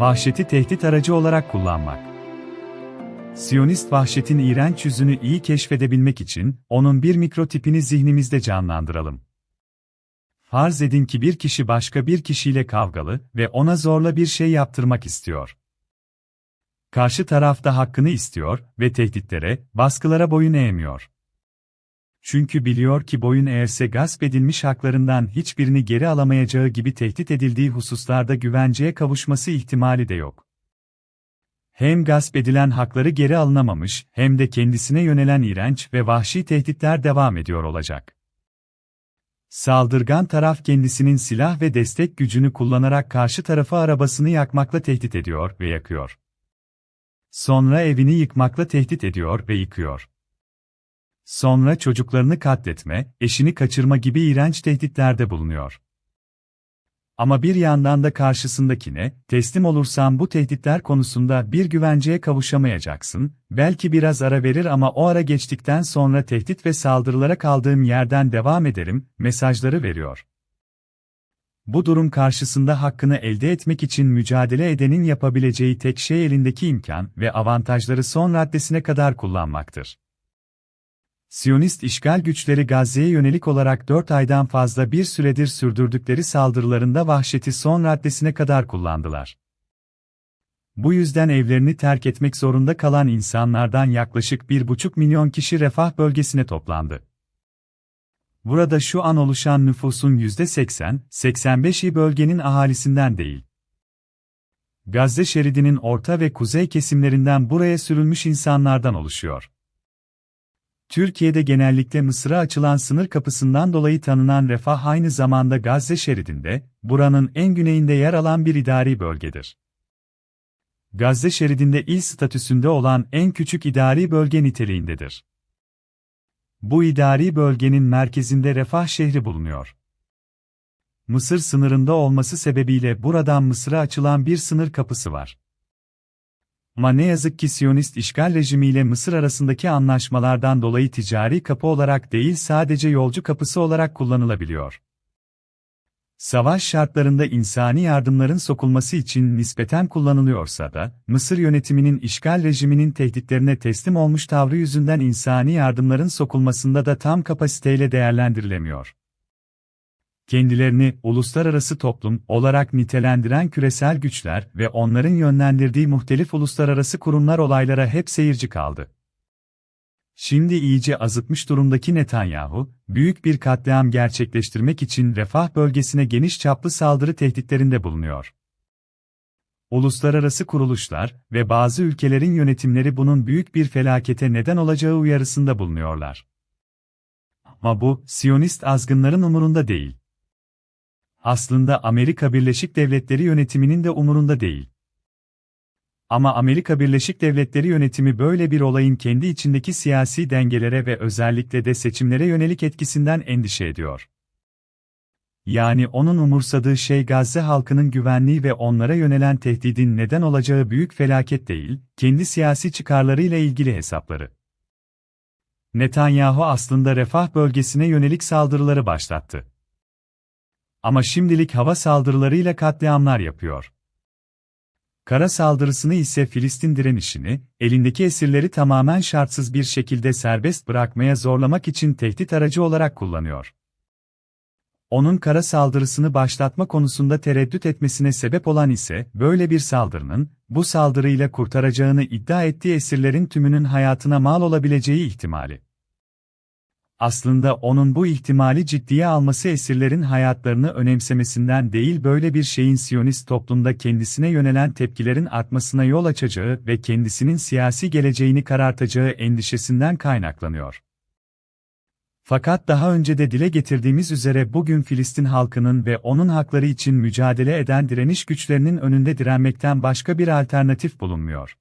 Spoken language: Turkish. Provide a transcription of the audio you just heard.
Vahşeti tehdit aracı olarak kullanmak. Siyonist vahşetin iğrenç yüzünü iyi keşfedebilmek için, onun bir mikrotipini zihnimizde canlandıralım. Farz edin ki bir kişi başka bir kişiyle kavgalı ve ona zorla bir şey yaptırmak istiyor. Karşı taraf da hakkını istiyor ve tehditlere, baskılara boyun eğmiyor. Çünkü biliyor ki boyun eğerse gasp edilmiş haklarından hiçbirini geri alamayacağı gibi tehdit edildiği hususlarda güvenceye kavuşması ihtimali de yok. Hem gasp edilen hakları geri alınamamış, hem de kendisine yönelen iğrenç ve vahşi tehditler devam ediyor olacak. Saldırgan taraf kendisinin silah ve destek gücünü kullanarak karşı tarafı arabasını yakmakla tehdit ediyor ve yakıyor. Sonra evini yıkmakla tehdit ediyor ve yıkıyor. Sonra çocuklarını katletme, eşini kaçırma gibi iğrenç tehditlerde bulunuyor. Ama bir yandan da karşısındakine, teslim olursan bu tehditler konusunda bir güvenceye kavuşamayacaksın, belki biraz ara verir ama o ara geçtikten sonra tehdit ve saldırılara kaldığım yerden devam ederim, mesajları veriyor. Bu durum karşısında hakkını elde etmek için mücadele edenin yapabileceği tek şey elindeki imkan ve avantajları son raddesine kadar kullanmaktır. Siyonist işgal güçleri Gazze'ye yönelik olarak 4 aydan fazla bir süredir sürdürdükleri saldırılarında vahşeti son raddesine kadar kullandılar. Bu yüzden evlerini terk etmek zorunda kalan insanlardan yaklaşık 1,5 milyon kişi refah bölgesine toplandı. Burada şu an oluşan nüfusun %80-85'i bölgenin ahalisinden değil. Gazze şeridinin orta ve kuzey kesimlerinden buraya sürülmüş insanlardan oluşuyor. Türkiye'de genellikle Mısır'a açılan sınır kapısından dolayı tanınan Refah aynı zamanda Gazze şeridinde, buranın en güneyinde yer alan bir idari bölgedir. Gazze şeridinde il statüsünde olan en küçük idari bölge niteliğindedir. Bu idari bölgenin merkezinde Refah şehri bulunuyor. Mısır sınırında olması sebebiyle buradan Mısır'a açılan bir sınır kapısı var. Ama ne yazık ki Siyonist işgal rejimiyle Mısır arasındaki anlaşmalardan dolayı ticari kapı olarak değil sadece yolcu kapısı olarak kullanılabiliyor. Savaş şartlarında insani yardımların sokulması için nispeten kullanılıyorsa da, Mısır yönetiminin işgal rejiminin tehditlerine teslim olmuş tavrı yüzünden insani yardımların sokulmasında da tam kapasiteyle değerlendirilemiyor kendilerini uluslararası toplum olarak nitelendiren küresel güçler ve onların yönlendirdiği muhtelif uluslararası kurumlar olaylara hep seyirci kaldı. Şimdi iyice azıtmış durumdaki Netanyahu, büyük bir katliam gerçekleştirmek için refah bölgesine geniş çaplı saldırı tehditlerinde bulunuyor. Uluslararası kuruluşlar ve bazı ülkelerin yönetimleri bunun büyük bir felakete neden olacağı uyarısında bulunuyorlar. Ama bu, Siyonist azgınların umurunda değil aslında Amerika Birleşik Devletleri yönetiminin de umurunda değil. Ama Amerika Birleşik Devletleri yönetimi böyle bir olayın kendi içindeki siyasi dengelere ve özellikle de seçimlere yönelik etkisinden endişe ediyor. Yani onun umursadığı şey Gazze halkının güvenliği ve onlara yönelen tehdidin neden olacağı büyük felaket değil, kendi siyasi çıkarlarıyla ilgili hesapları. Netanyahu aslında refah bölgesine yönelik saldırıları başlattı. Ama şimdilik hava saldırılarıyla katliamlar yapıyor. Kara saldırısını ise Filistin direnişini, elindeki esirleri tamamen şartsız bir şekilde serbest bırakmaya zorlamak için tehdit aracı olarak kullanıyor. Onun kara saldırısını başlatma konusunda tereddüt etmesine sebep olan ise, böyle bir saldırının, bu saldırıyla kurtaracağını iddia ettiği esirlerin tümünün hayatına mal olabileceği ihtimali. Aslında onun bu ihtimali ciddiye alması esirlerin hayatlarını önemsemesinden değil böyle bir şeyin Siyonist toplumda kendisine yönelen tepkilerin artmasına yol açacağı ve kendisinin siyasi geleceğini karartacağı endişesinden kaynaklanıyor. Fakat daha önce de dile getirdiğimiz üzere bugün Filistin halkının ve onun hakları için mücadele eden direniş güçlerinin önünde direnmekten başka bir alternatif bulunmuyor.